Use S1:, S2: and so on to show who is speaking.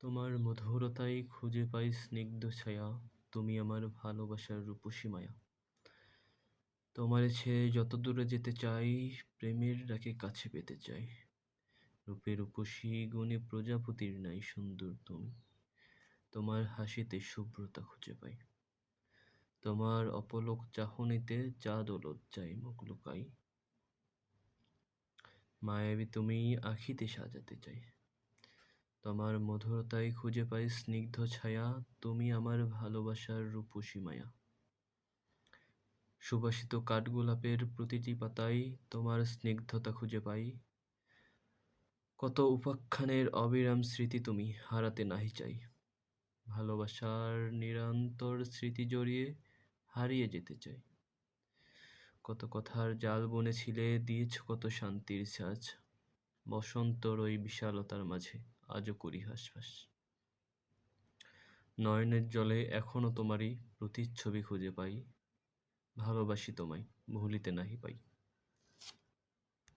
S1: তোমার মধুরতায় খুঁজে পাই স্নিগ্ধ ছায়া, তুমি আমার ভালোবাসার রূপসী মায়া। তোমার ছেড়ে যত দূরে যেতে চাই, প্রেমের ডাকে কাছে পেতে চাই। রূপে রূপসী গুণে প্রজাপতির নাই সুন্দর তুমি, তোমার হাসিতে শুভ্রতা খুঁজে পাই। তোমার অপলক চাহনিতে চাঁদ ও লজ্জায় মুখ লুকাই। মায়াবী তুমি আখিতে সাজাতে চাই। তোমার মধুরতায় খুঁজে পাই স্নিগ্ধ ছায়া, তুমি আমার ভালোবাসার রূপসী মায়া। সুবাসিত কাঠগোলাপের প্রতিটি পাতায় তোমার স্নিগ্ধতা খুঁজে পাই। কত উপাখ্যানের অবিরাম স্মৃতি তুমি হারাতে নাহি চাই। ভালোবাসার নিরন্তর স্মৃতি জড়িয়ে হারিয়ে যেতে চাই। কত কথার জাল বুনেছিলে, দিয়েছ কত শান্তির সাজ। বসন্তর ওই বিশালতার মাঝে। আজও করি হাসফাস। নয়নের জলে এখনও তোমারই প্রতিচ্ছবি খুঁজে পাই। ভালোবাসি তোমায়, ভুলিতে নাহি পাই।